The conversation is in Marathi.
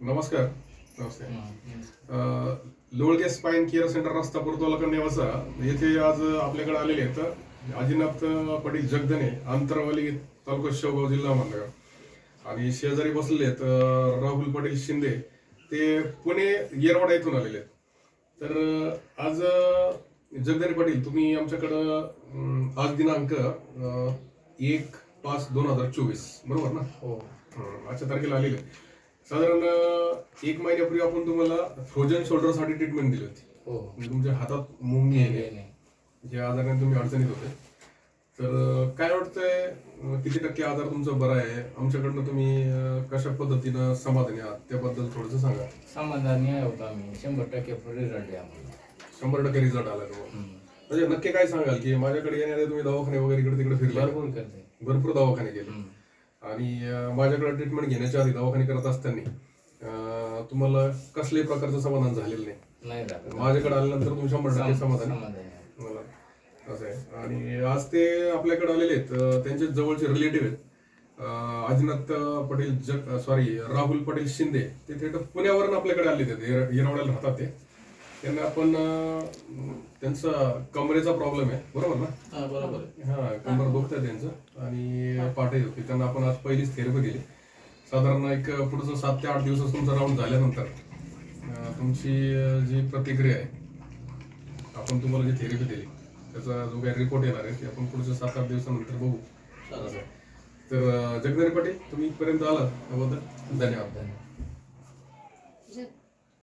नमस्कार. नमस्कार लोळगे स्पाईन केअर सेंटर रस्ता पुरतोला नेवासा. येथे आज आपल्याकडे आलेले आहेत आजीनाथ पाटील जगदने आंतरवाली तालुका शेवगाव जिल्हा अहमदनगर आणि शेजारी बसलेले आहेत राहुल पाटील शिंदे. ते पुणे येरवाडा येथून आलेले आहेत. तर आज अ, जगदने पाटील तुम्ही आमच्याकडं आज दिनांक एक पाच दोन हजार चोवीस. बरोबर ना? हो. हं, आजच्या तारखेला आलेले साधारण एक महिन्यापूर्वी आपण तुम्हाला फ्रोजन शोल्डरसाठी ट्रीटमेंट दिली होती. हो. म्हणजे तुमच्या हातात मुंगी नाही. या आजाराने तुम्ही अडचणीत होते. तर काय वाटतंय किती टक्के आजार तुमचा बरा आहे? आमच्याकडनं तुम्ही कशा पद्धतीनं समाधानी आहात? त्याबद्दल थोडंसं सांगा. समाधानी आहे होता आम्ही. शंभर टक्के रिझल्ट आहे आम्हाला. शंभर टक्के रिझल्ट आला तुम्हाला. म्हणजे नक्की काय सांगाल की माझ्याकडे येणारे तुम्ही दवाखाने वगैरे इकडे तिकडे फिरले भरपूर करते. भरपूर दवाखाने गेले. आणि माझ्याकडे ट्रीटमेंट घेण्याच्या आधी दवाखाने करत असताना तुम्हाला कसल्याही प्रकारचं समाधान झालेलं नाही. माझ्याकडे आल्यानंतर तुम्ही शंभर टक्के समाधान असं आहे. आणि आज ते आपल्याकडे आलेले आहेत त्यांचे जवळचे रिलेटिव्ह आहेत. अं, आदिनाथ पटेल जग सॉरी राहुल पटेल शिंदे ते थेट पुण्यावरून आपल्याकडे आले आहेत. येर- येरवड्याला राहतात ते. त्यांना आपण त्यांचा कमरेचा प्रॉब्लेम आहे. बरोबर ना? हा, बरोबर आहे. हा कंबर दुखत आहे त्यांचं आणि पाठही होती त्यांना आपण आज पहिलीच थेरपी दिली साधारण एक पुढचं सात ते आठ दिवस तुमचा राऊंड झाल्यानंतर तुमची जी प्रतिक्रिया आहे आपण तुम्हाला जी थेरपी दिली त्याचा जो काही रिपोर्ट येणार आहे ते आपण पुढच्या सात आठ दिवसानंतर बघू. तर जगदारी पाटील तुम्ही इथपर्यंत आलात त्याबद्दल धन्यवाद. धन्यवाद.